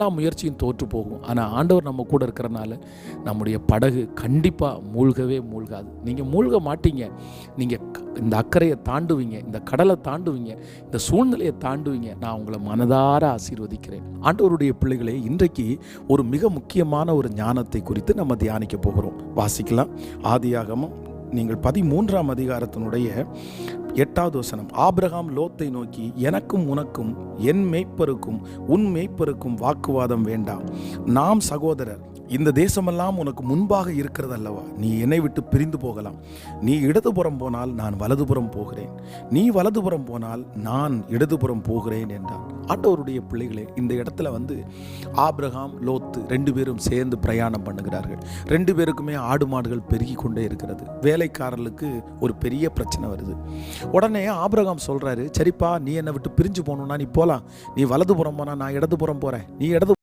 எல்லா முயற்சியும் தோற்று போகும். ஆனால் ஆண்டவர் நம்ம கூட இருக்கிறனால நம்முடைய படகு கண்டிப்பாக மூழ்கவே மூழ்காது. நீங்கள் மூழ்க மாட்டீங்க. நீங்கள் இந்த அக்கறையை தாண்டுவீங்க. இந்த கடலை தாண்டுவீங்க. இந்த சூழ்நிலையை தாண்டுவீங்க. நான் உங்களை மனதார ஆசீர்வதிக்கிறேன். ஆண்டவருடைய பிள்ளைகளே இன்றைக்கு ஒரு மிக முக்கியமான ஒரு ஞானத்தை குறித்து நம்ம தியானிக்க போகிறோம். வாசிக்கலாம். ஆதியாகமும் நீங்கள் பதிமூன்றாம் அதிகாரத்தினுடைய எட்டாவது வசனம் ஆபிரகாம் லோத்தை நோக்கி எனக்கும் உனக்கும் என் மேய்ப்பருக்கும் உன் மேய்ப்பருக்கும் வாக்குவாதம் வேண்டாம். நாம் சகோதரர் இந்த தேசமெல்லாம் உனக்கு முன்பாக இருக்கிறது அல்லவா நீ என்னை விட்டு பிரிந்து போகலாம். நீ இடதுபுறம் போனால் நான் வலதுபுறம் போகிறேன். நீ வலதுபுறம் போனால் நான் இடதுபுறம் போகிறேன் என்றான். ஆட்டோருடைய பிள்ளைகளே இந்த இடத்துல வந்து ஆப்ரஹாம் லோத்து ரெண்டு பேரும் சேர்ந்து பிரயாணம் பண்ணுகிறார்கள். ரெண்டு பேருக்குமே ஆடு மாடுகள் பெருகி கொண்டே இருக்கிறது. வேலைக்காரர்களுக்கு ஒரு பெரிய பிரச்சனை வருது. உடனே ஆபிரகாம் சொல்றாரு சரிப்பா நீ என்னை விட்டு பிரிஞ்சு போகணும்னா நீ போலாம். நீ வலதுபுறம் போனா நான் இடதுபுறம் போகிறேன் நீ இடது